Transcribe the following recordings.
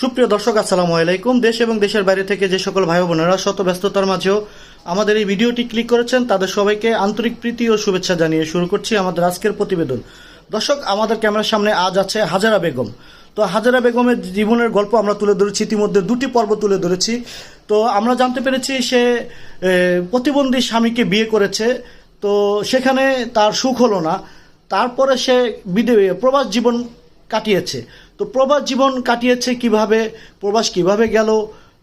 সুপ্রিয় দর্শক, আসসালামু আলাইকুম। দেশ এবং দেশের বাইরে থেকে যে সকল ভাই বোনেরা শত ব্যস্ততার মাঝেও আমাদের এই ভিডিওটি ক্লিক করেছেন, তাদের সবাইকে আন্তরিক প্রীতি ও শুভেচ্ছা জানিয়ে শুরু করছি আমাদের আজকের প্রতিবেদন। দর্শক, আমাদের ক্যামেরার সামনে আজ আছে হাজারা বেগম। তো হাজারা বেগমের জীবনের গল্প আমরা তুলে ধরেছি, ইতিমধ্যে দুটি পর্ব তুলে ধরেছি। তো আমরা জানতে পেরেছি সে প্রতিবন্ধী স্বামীকে বিয়ে করেছে। তো সেখানে তার সুখ হলো না। তারপরে সে বিদে প্রবাস জীবন কাটিয়েছে। তো প্রবাস জীবন কাটিয়েছে কীভাবে প্রবাস কীভাবে গেল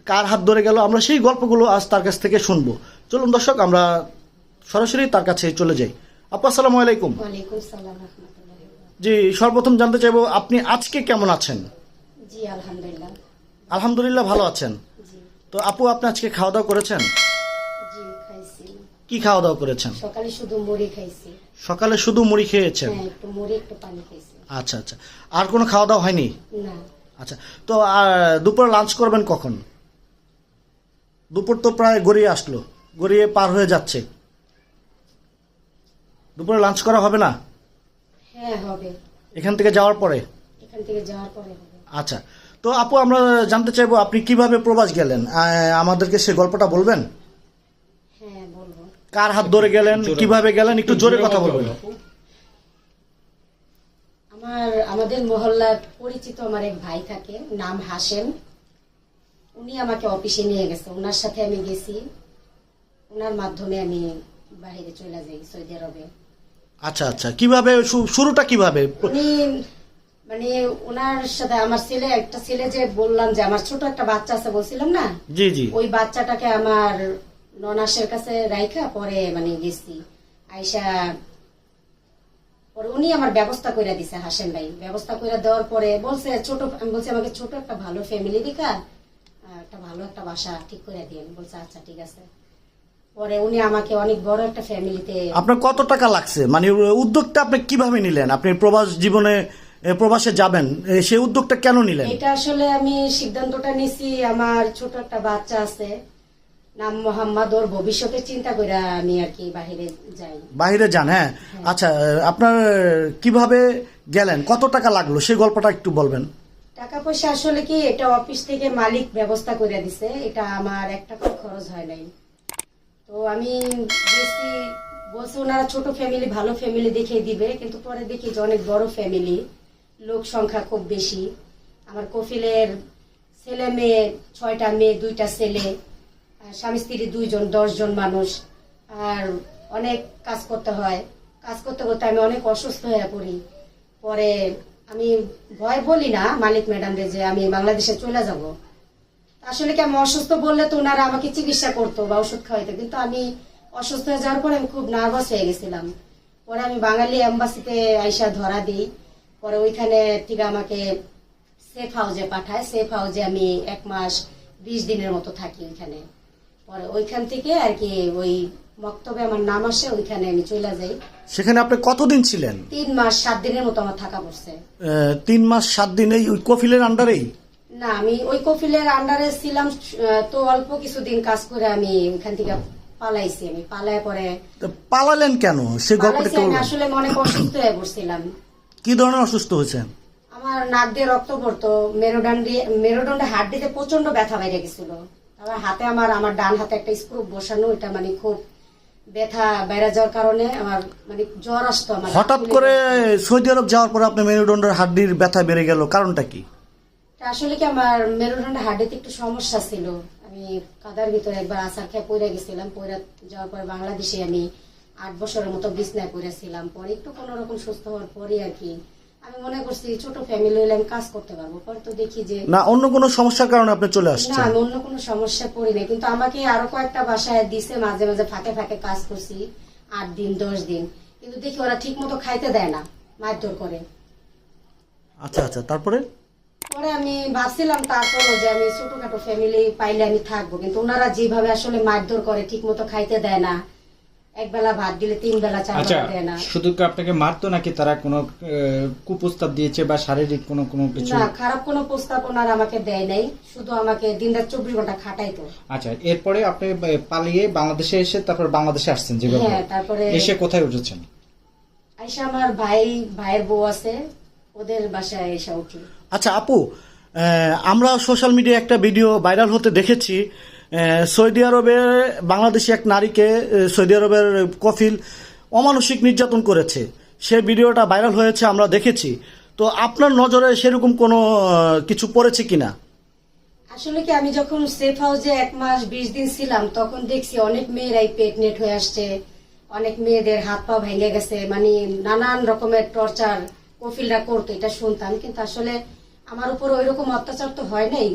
কার হাত ধরে গেল আমরা সেই গল্পগুলো আজ তার কাছ থেকে শুনব। চলুন দর্শক আমরা সরাসরি তার কাছে চলে যাই। আপু আসসালামু আলাইকুম। জি সর্বপ্রথম জানতে চাইব আপনি আজকে কেমন আছেন? জি আলহামদুলিল্লাহ। আলহামদুলিল্লাহ ভালো আছেন। তো আপু আপনি আজকে খাওয়া দাওয়া করেছেন কি খাওয়া দাওয়া করেছেন? সকালে শুধু মুড়ি খাইছি। সকালে শুধু মুড়ি খেয়েছেন? হ্যাঁ একটু মুড়ি একটু পানি খাইছি। আচ্ছা আচ্ছা। আর কোনো খাওয়া দাওয়া হয়নি? না। আচ্ছা। তো আর দুপুরে লাঞ্চ করবেন কখন? দুপুর তো প্রায় গড়িয়ে আসলো। গড়িয়ে পার হয়ে যাচ্ছে। দুপুরে লাঞ্চ করা হবে না? হ্যাঁ হবে। এখান থেকে যাওয়ার পরে? এখান থেকে যাওয়ার পরে আচ্ছা। তো আপু আমরা জানতে চাইব আপনি কীভাবে প্রবাস গেলেন? আমাদেরকে সে গল্পটা বলবেন? হ্যাঁ কার হাত ধরে গেলেন? কীভাবে গেলেন? একটু জোরে কথা বলবেন। আমার আমাদের মহল্লার পরিচিত আমার এক ভাই থাকে নাম হাসেম উনি আমাকে অফিসে নিয়ে গেছে। ওনার সাথে আমি গেছি। ওনার মাধ্যমে আমি বাইরে চলে যাই সৌদি আরবে। আচ্ছা আচ্ছা। কীভাবে শুরুটা কীভাবে? উনি মানে ওনার সাথে আমার ছেলে একটা ছেলে যে বললাম যে আমার ছোট একটা বাচ্চা আছে বলছিলাম না? জি জি। ওই বাচ্চাটাকে আমার ননাসের কাছে রাইখা পরে মানে গেছি। আইসা পরে উনি আমার ব্যবস্থা করে দিছে হাসেন ভাই। ব্যবস্থা করে দেওয়ার পরে বলছে ছোট আমি বলছি আমাকে ছোট একটা ভালো ফ্যামিলি দিকা একটা ভালো একটা বাসা ঠিক করে দিন বলছে আচ্ছা ঠিক আছে। পরে উনি আমাকে অনেক বড় একটা ফ্যামিলিতে আপনার কত টাকা লাগছে? মানে উদ্যোগটা আপনি কীভাবে নিলেন? আপনি প্রবাস জীবনে প্রবাসে যাবেন সেই উদ্যোগটা কেন নিলেন? এটা আসলে আমি সিদ্ধান্তটা নিছি আমার ছোট একটা বাচ্চা আছে। নাম মোহাম্মদ ওর ভবিষ্যতে চিন্তা করে আমি আর কি বাহিরে যাই। বাইরে যান হ্যাঁ? আচ্ছা আপনার কীভাবে গেলেন? কত টাকা লাগল? সেই গল্পটা একটু বলবেন। টাকা পয়সা আসলে কি এটা অফিস থেকে মালিক ব্যবস্থা করে দিছে। এটা আমার এক টাকা খরচ হয় নাই। তো আমি গেছি বলছে ওনারা ছোট ফ্যামিলি ভালো ফ্যামিলি দেখে দিবে। কিন্তু পরে দেখি যে অনেক বড় ফ্যামিলি লোক সংখ্যা খুব বেশি। আমার কফিলের ছেলে মেয়ে ছয়টা মেয়ে দুইটা ছেলে। স্বামী, স্ত্রী দুইজন, দশজন মানুষ। আর অনেক কাজ করতে হয়। কাজ করতে করতে আমি অনেক অসুস্থ হয়ে পড়ি। পরে আমি ভয় বলি না মালিক ম্যাডামরে যে আমি বাংলাদেশে চলে যাব। আসলে কি আমি অসুস্থ বললে তো ওনারা আমাকে চিকিৎসা করতো বা ওষুধ খাওয়াইতো। কিন্তু আমি অসুস্থ হয়ে যাওয়ার পরে আমি খুব নার্ভাস হয়ে গেছিলাম। পরে আমি বাঙালি এম্বাসিতে আইসা ধরা দিই। পরে ওইখানে থেকে আমাকে সেফ হাউজে পাঠায়। সেফ হাউজে আমি এক মাস বিশ দিনের মতো থাকি ওইখানে। পরে ওইখান থেকে আর কি ওই মক্তবে আমার নাম আসে ওইখানে আমি চলে যাই। সেখানে আপনি কতদিন ছিলেন? তিন মাস সাত দিনের মতো আমার থাকা পড়ছে। তিন মাস সাত দিন এই ওই কফিলের আন্ডারেই? না আমি ওই কফিলের আন্ডারে ছিলাম তো অল্প কিছুদিন কাজ করে আমি ওইখান থেকে পালাইছি আমি। পালায় পরে তো পালালেন কেন? সেই গল্পটা আসলে মনে অসুস্থ হয়ে পড়ছিলাম। কি ধরনের অসুস্থ হয়েছেন? আমার নাক দিয়ে রক্ত পড়তো মেরুদণ্ডে মেরুদণ্ডে হাড্ডিতে প্রচণ্ড ব্যথা বাইরে গেছিল। আবার হাতে আমার আমার ডান হাতে একটা স্ক্রু বসানো এটা মানে খুব ব্যথা বাইরে যাওয়ার কারণে আমার মানে জ্বর আসতো আমার হঠাৎ করে সৌদি আরব যাওয়ার পরে আপনার মেরুদণ্ডের হাড্ডির ব্যথা বেড়ে গেল কারণটা কি? আসলে কি আমার মেরুদণ্ডে হাড্ডিতে একটু সমস্যা ছিল। আমি কাদার ভিতরে একবার আসার খেয়ে পড়ে গেছিলাম পড়ে যাওয়ার পরে বাংলাদেশে আমি আট বছরের মতো বিছনায় পড়েছিলাম। পরে একটু কোনো রকম সুস্থ হওয়ার পরে আর কি আমি মনে করছি ছোট ফ্যামিলি হলে আমি কাজ করতে পারব। পরে তো দেখি যে না অন্য কোনো সমস্যার কারণে আপনি চলে না আমি অন্য কোনো সমস্যা পড়ি না কিন্তু আমাকে আরও কয়েকটা বাসায় দিছে মাঝে মাঝে ফাঁকে ফাঁকে কাজ করছি আট দিন দশ দিন। কিন্তু দেখি ওরা ঠিক মতো খাইতে দেয় না মারধর করে। আচ্ছা আচ্ছা তারপরে? পরে আমি ভাবছিলাম তারপরও যে আমি ছোটখাটো ফ্যামিলি পাইলে আমি থাকব। কিন্তু ওনারা যেভাবে আসলে মারধর করে ঠিক মতো খাইতে দেয় না ভাত দিলে তিন বেলা আচ্ছা বেলা দেয় না। শুধু কি আপনাকে মারতো নাকি তারা কোনো কুপ্রস্তাব দিয়েছে বা শারীরিক কোনো কোনো কিছু? না খারাপ কোনো প্রস্তাব ওনারা আমাকে দেয় নাই। শুধু আমাকে দিন রাত চব্বিশ ঘণ্টা খাটাইতো। আচ্ছা এরপরে আপনি পালিয়ে বাংলাদেশে এসে তারপর বাংলাদেশে আসছেন যেভাবে। হ্যাঁ তারপরে এসে কোথায় উঠেছেন? আইসা আমার ভাই ভাইয়ের বউ আছে। ওদের বাসায় এসে উঠি। আচ্ছা আপু আহ, আমরা সোশ্যাল মিডিয়ায় একটা ভিডিও ভাইরাল হতে দেখেছি। সৌদি আরবের বাংলাদেশি এক নারীকে সৌদি আরবের কফিল অমানসিক নির্যাতন করেছে। সে ভিডিওটা ভাইরাল হয়েছে, আমরা দেখেছি। তো আপনার নজরে সেরকম কোনো কিছু পড়েছে কিনা? আসলে কি আমি যখন সেফ হাউসে এক মাস বিশ দিন ছিলাম, তখন দেখছি অনেক মেয়েরাই প্রেগনেন্ট হয়ে আসছে। অনেক মেয়েদের হাত পা ভেঙে গেছে। মানে নানান রকমের টর্চার কফিলরা করতো, এটা শুনতাম। কিন্তু আসলে আমার উপর ওই রকম অত্যাচার তো হয় নাই।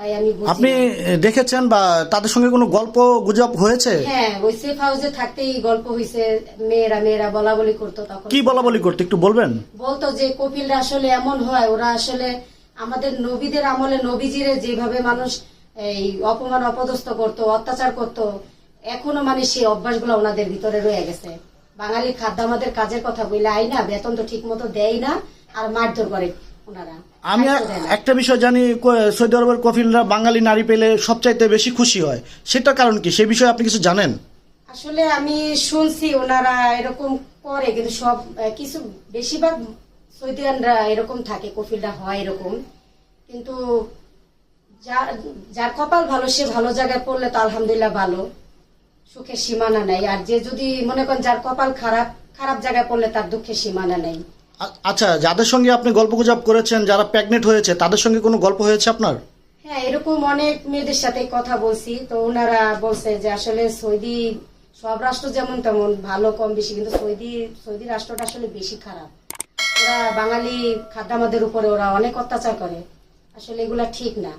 তাই আমি বুঝি আপনি না। দেখেছেন বা তাদের সঙ্গে কোনো গল্প গুজব হয়েছে? হ্যাঁ ওই সেফ হাউসে থাকতেই গল্প হয়েছে মেয়েরা মেয়েরা বলা বলি করতো তখন। কি বলা বলি করতে একটু বলবেন? বলতো যে কপিলরা আসলে এমন হয় ওরা আসলে আমাদের নবীদের আমলে নবীজিরে যেভাবে মানুষ এই অপমান অপদস্থ করত অত্যাচার করত এখনও মানে সেই অভ্যাসগুলো ওনাদের ভিতরে রয়ে গেছে। বাঙালি খাদ্য আমাদের কাজের কথা বললে আই না বেতন তো ঠিক মতো দেয় না আর মারধর করে ওনারা। আমি না। একটা বিষয় জানি সৌদি আরবের কফিলরা বাঙালি নারী পেলে সবচাইতে বেশি খুশি হয়। সেটার কারণ কি? সেই বিষয়ে আপনি কিছু জানেন? আসলে আমি শুনছি ওনারা এরকম করে কিন্তু সব কিছু বেশিরভাগ সৌদিয়ানরা এরকম থাকে কফিলরা হয় এরকম। কিন্তু যার যার কপাল ভালো সে ভালো জায়গায় পড়লে তো আলহামদুলিল্লাহ ভালো। সুখের সীমানা নাই। আর যে যদি মনে করেন যার কপাল খারাপ খারাপ জায়গায় পড়লে তার দুঃখের সীমানা নেই। আচ্ছা যাদের সঙ্গে আপনি গল্প গুজব করেছেন যারা প্রেগনেন্ট হয়েছে তাদের সঙ্গে কোনো গল্প হয়েছে আপনার? হ্যাঁ এরকম অনেক মেয়েদের সাথে কথা বলছি। তো ওনারা বলছে যে আসলে সৌদি সব রাষ্ট্র যেমন তেমন ভালো কম বেশি কিন্তু সৌদি সৌদি রাষ্ট্রটা আসলে বেশি খারাপ। ওরা বাঙালি খাদ্যামাদের উপরে ওরা অনেক অত্যাচার করে। আসলে এগুলা ঠিক না।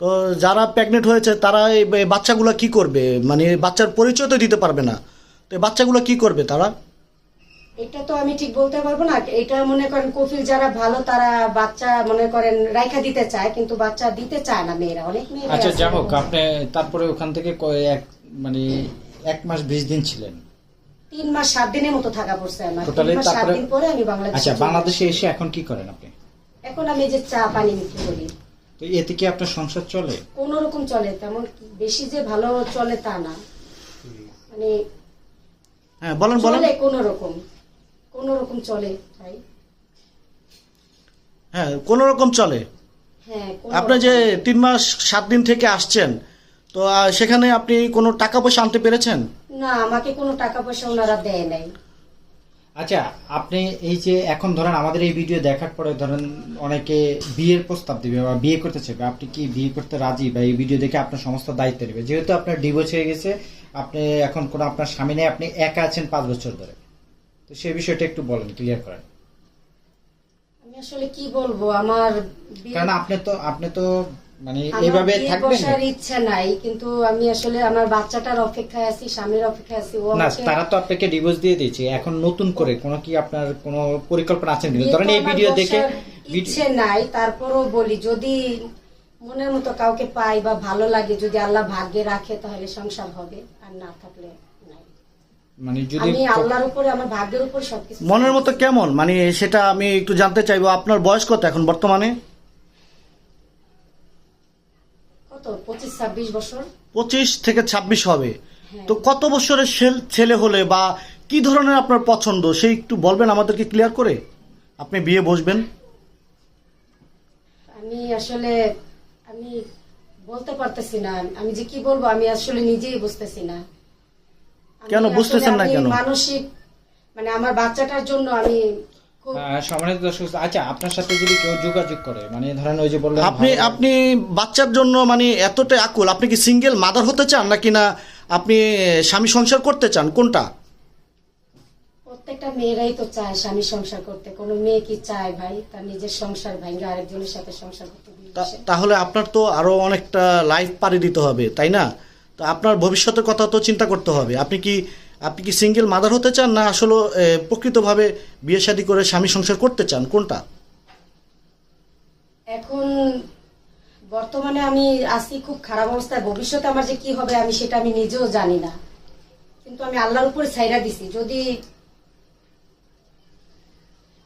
তো যারা প্রেগনেন্ট হয়েছে তারা এই বাচ্চাগুলো কি করবে? মানে বাচ্চার পরিচয় তো দিতে পারবে না। তো এই বাচ্চাগুলো কি করবে তারা? এটা তো আমি ঠিক বলতে পারব না। এটা মনে করেন কফিল যারা ভালো তারা বাচ্চা মনে করেন রাইখা দিতে চায় কিন্তু বাচ্চা দিতে চায় না মেয়েরা। অনেক মেয়েরা আচ্ছা আছে যা হোক আপনি তারপরে ওখান থেকে এক মানে এক মাস বিশ দিন ছিলেন। তিন মাস সাত দিনের মতো থাকা পড়ছে আমার। তিন মাস সাত দিন পরে আমি বাংলাদেশে আচ্ছা বাংলাদেশে এসে এখন কি করেন আপনি? এখন আমি যে চা পানি বিক্রি করি। তো এতে কি আপনার সংসার চলে? কোন রকম চলে তেমন বেশি যে ভালো চলে তা না। মানে হ্যাঁ বলেন বলেন। কোন রকম। কোন রকম চলে ভাই। হ্যাঁ কোনো রকম চলে। হ্যাঁ কোনো আপনি যে তিন মাস সাত দিন থেকে আসছেন তো আহ, সেখানে আপনি কোনো টাকা পয়সা আনতে পেরেছেন? না আমাকে কোনো টাকা পয়সা ওনারা দেয় নাই। আচ্ছা আপনি এই যে এখন ধরেন আমাদের এই ভিডিও দেখার পরে ধরেন অনেকে বিয়ের প্রস্তাব দিবে বা বিয়ে করতে চাইবে। আপনি কি বিয়ে করতে রাজি বা এই ভিডিও দেখে আপনার সমস্ত দায়িত্ব নেবে? যেহেতু আপনার ডিভোর্স হয়ে গেছে আপনি এখন কোনো আপনার স্বামী নেই আপনি একা আছেন পাঁচ বছর ধরে। তো বিষয়টা একটু বলেন ক্লিয়ার করেন আমি আসলে কি বলব আমার কারণ আপনি তো আপনি তো মানে এইভাবে থাকবেন বসার ইচ্ছা নাই কিন্তু আমি আসলে আমার বাচ্চাটার অপেক্ষায় আছি স্বামীর অপেক্ষায় আছি ও না তারা তো আপনাকে ডিভোর্স দিয়ে দিয়েছে এখন নতুন করে কোনো কি আপনার কোনো পরিকল্পনা আছে কিনা? ধরেন এই ভিডিও দেখে ইচ্ছে নাই তারপরও বলি যদি মনের মতো কাউকে পাই বা ভালো লাগে যদি আল্লাহ ভাগ্যে রাখে তাহলে সংসার হবে আর না থাকলে মানে যদি আমি আল্লাহর উপরে আমার ভাগ্যের উপর সবকিছু মনের মতো কেমন? মানে সেটা আমি একটু জানতে চাইব আপনার বয়স কত এখন বর্তমানে? কত? পঁচিশ ছাব্বিশ বছর। পঁচিশ থেকে ছাব্বিশ হবে। হ্যাঁ। তো কত বছরের ছেলে হলে বা কি ধরনের আপনার পছন্দ? সেই একটু বলবেন আমাদেরকে ক্লিয়ার করে। আপনি বিয়ে বসবেন। আমি আসলে আমি বলতে পারতেছি না। আমি যে কি বলব আমি আসলে নিজেই বুঝতেছি না। কেন বুঝতেছেন না কেন? মানসিক মানে আমার বাচ্চাটার জন্য আমি সম্মানিত দর্শক আচ্ছা আপনার সাথে যদি কেউ যোগাযোগ করে মানে ধরেন ওই যে বললেন আপনি আপনি বাচ্চার জন্য মানে এতটাই আকুল আপনি কি সিঙ্গেল মাদার হতে চান নাকি না আপনি স্বামী সংসার করতে চান? কোনটা? প্রত্যেকটা মেয়েরাই তো চায় স্বামী সংসার করতে কোনো মেয়ে কি চায় ভাই? তার নিজের সংসার আরেকজনের সাথে সংসার করতে তাহলে আপনার তো আরও অনেকটা লাইফ পাড়ি দিতে হবে তাই না? তো আপনার ভবিষ্যতের কথা তো চিন্তা করতে হবে। আপনি কি আপনি কি সিঙ্গেল মাদার হতে চান না আসলে প্রকৃতভাবে বিয়ে শাদী করে স্বামী সংসার করতে চান? কোনটা? এখন বর্তমানে আমি আছি খুব খারাপ অবস্থায়। ভবিষ্যতে আমার যে কি হবে আমি সেটা আমি নিজেও জানি না। কিন্তু আমি আল্লাহর উপরে ছাইরা দিছি। যদি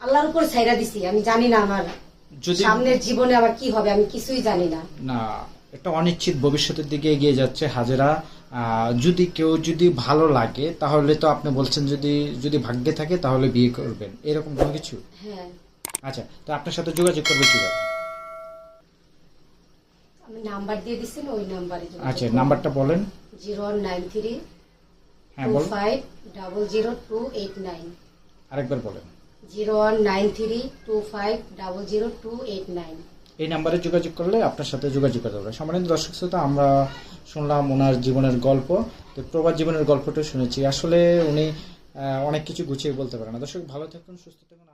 আল্লাহর উপরে ছাইরা দিছি আমি জানি না আমার সামনের জীবনে আমার কি হবে আমি কিছুই জানি না। না। একটা অনিশ্চিত ভবিষ্যতের দিকে এগিয়ে যাচ্ছে হাজেরা। যদি কেউ যদি ভালো লাগে তাহলে তো আপনি বলছেন যদি যদি ভাগ্যে থাকে তাহলে বিয়ে করবেন। এরকম কোনো কিছু? হ্যাঁ। আচ্ছা তো আপনার সাথে যোগাযোগ করবে কীভাবে? নাম্বার দিয়ে দিচ্ছি ওই নাম্বারে আচ্ছা নাম্বারটা বলেন। জিরো নাইন থ্রি হ্যাঁ বল five double zero two eight nine. আরেকবার বলেন। Zero one nine three two five double zero two eight nine. এই নাম্বারে যোগাযোগ করলে আপনার সাথে যোগাযোগ করতে পারবে। সম্মানিত দর্শক শ্রোতা, আমরা শুনলাম ওনার জীবনের গল্প। তো প্রবাদ জীবনের গল্পটা শুনেছি। আসলে উনি অনেক কিছু গুছিয়ে বলতে পারেন দর্শক, ভালো থাকুন, সুস্থ থাকুন।